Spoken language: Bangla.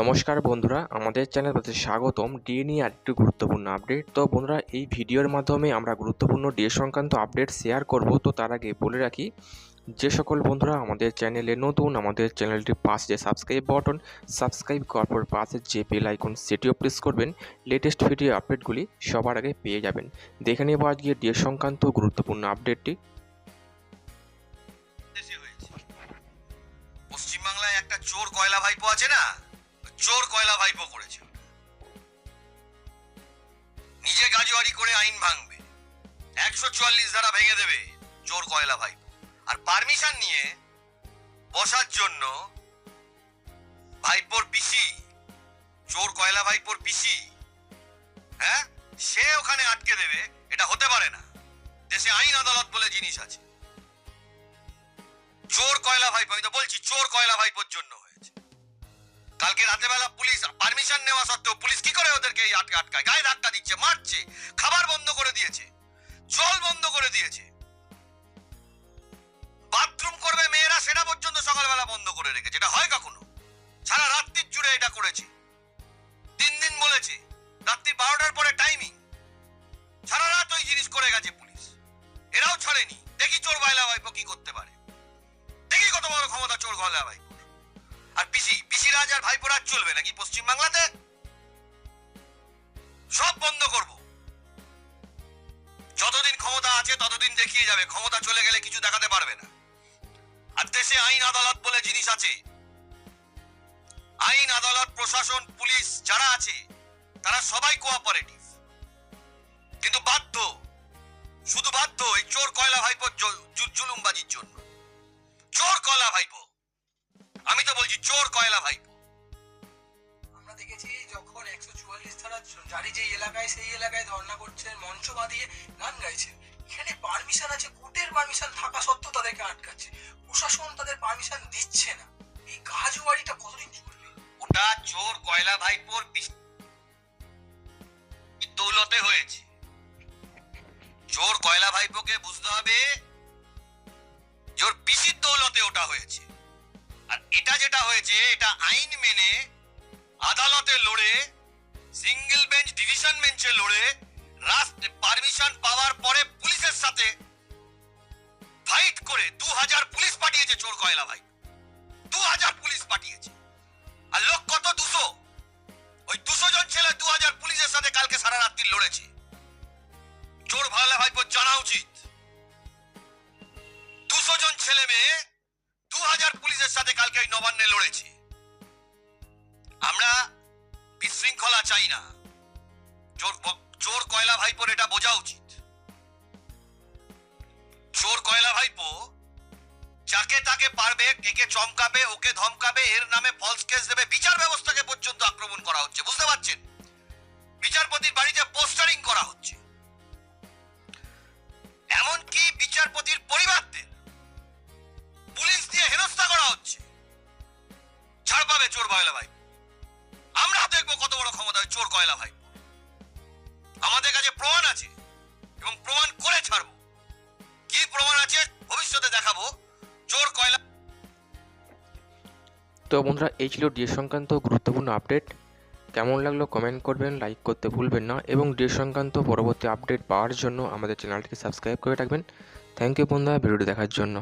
নমস্কার বন্ধুরা, আমাদের চ্যানেল প্রতি স্বাগতম। ডিএ নিয়ে আরেকটি গুরুত্বপূর্ণ আপডেট তো বন্ধুরা, এই ভিডিওর মাধ্যমে আমরা গুরুত্বপূর্ণ ডিএ সংক্রান্ত আপডেট শেয়ার করব। তো তার আগে বলে রাখি, যে সকল বন্ধুরা আমাদের চ্যানেলে নতুন, আমাদের চ্যানেলটির পাশে যে সাবস্ক্রাইব বাটন সাবস্ক্রাইব করার পর পাশে যে বেল আইকন সেটিও প্রেস করবেন। লেটেস্ট ভিডিও আপডেটগুলি সবার আগে পেয়ে যাবেন। দেখে নেব আজকে ডিএ সংক্রান্ত গুরুত্বপূর্ণ আপডেটটি পশ্চিমবাংলায় একটা চোর কয়লা ভাইপো আছে না? চোর কয়লা ভাইপো করেছে। নিজে গাজুয়ারি করে আইন ভাঙবে। একশো চুয়াল্লিশ ধারা ভেঙে দেবে চোর কয়লা ভাইপো। আর পারমিশন নিয়ে বসার জন্য ভাইপোর পিসি, চোর কয়লা ভাইপোর পিসি হ্যাঁ সে ওখানে আটকে দেবে, এটা হতে পারে না। দেশে আইন আদালত বলে জিনিস আছে। চোর কয়লা ভাইপো, আমি তো বলছি চোর কয়লা ভাইপোর জন্য। কালকে রাতে বেলা পুলিশ পারমিশন নেওয়া সত্ত্বেও পুলিশ কি করে ওদেরকে আটকে আটকায়? গায়ে ধাক্কা দিচ্ছে, মারছে, খাবার বন্ধ করে দিয়েছে। আর ভাইপোর চলবে নাকি পশ্চিম বাংলাতে সব বন্ধ করব। যতদিন ক্ষমতা আছে ততদিন দেখিয়ে যাবে, ক্ষমতা চলে গেলে কিছু দেখাতে পারবে না। আর দেশে আইন আদালত বলে জিনিস আছে। আইন আদালত, প্রশাসন, পুলিশ যারা আছে, তারা সবাই কোঅপারেটিভ কিন্তু বাধ্য, শুধু বাধ্য, এই চোর কয়লা ভাইপোর জু- ধারা জারি যে এলাকায়, সেই এলাকায় ধর্ণা করছেন মঞ্চ বাঁধিয়ে গান গাইছেন এখানে পারমিশন আছে, কোর্টের পারমিশন থাকা সত্ত্বেও তাদেরকে আটকাচ্ছে। প্রশাসন তাদের পারমিশন দিচ্ছে না। এই গাজুয়ারিটা কতদিন চলবে? ওটা চোর কয়লা ভাইপোর দৌলতে হয়েছে। চোর কয়লা ভাইপোকে বুঝতে হবে ওর পিসির দৌলতে ওটা হয়েছে। আর এটা যেটা হয়েছে, এটা আইন মেনে আদালতে লড়ে সিঙ্গেল বেঞ্চ ডিভিশন বেঞ্চে লড়ে রাস্তে পারমিশন পাওয়ার পরে পুলিশের সাথে ফাইট করে দু হাজার পুলিশ পাঠিয়েছে চোর কয়লা ভাই। দু হাজার পুলিশ পাঠিয়েছে। আর লোক কত? দুশো। ওই দুশো জন ছেলে দু হাজার পুলিশের সাথে কালকে সারা রাত্রি লড়েছে। চোর ভালো ভাইপোর জানা উচিত। দুশো জন ছেলে মেয়ে দু হাজার পুলিশের সাথে কালকে ওই নবান্নে লড়েছে। চাই না। চোর চোর কয়লা ভাইপোর এটা বোঝা উচিত। চোর কয়লা ভাইপো যাকে তাকে পারবে কে কে চমকাবে, ওকে ধমকাবে, এর নামে ফলস কেস দেবে, বিচার ব্যবস্থাকে পর্যন্ত আক্রমণ করা হচ্ছে, বুঝতে পারছেন? বিচারপতির বাড়িতে পোস্টারিং করা হচ্ছে। এমনকি বিচারপতির পরিবারদের পুলিশ দিয়ে হেনস্থা করা হচ্ছে। ছাড় পাবে চোর কয়লা ভাই আমরা দেখব কত বড় ক্ষমতা চোর কয়লা ভাই? আমাদের কাছে প্রমাণ আছে এবং প্রমাণ করে ছাড়বো। কি প্রমাণ আছে ভবিষ্যতে দেখাবো। চোর কয়লা তো বন্ধুরা, এই ছিল ডিএ সংক্রান্ত গুরুত্বপূর্ণ আপডেট। কেমন লাগল কমেন্ট করবেন, লাইক করতে ভুলবেন না এবং ডিএ সংক্রান্ত পরবর্তী আপডেট পাওয়ার জন্য আমাদের চ্যানেলটিকে সাবস্ক্রাইব করে রাখবেন। থ্যাংক ইউ বন্ধুরা, ভিডিওটি দেখার জন্য।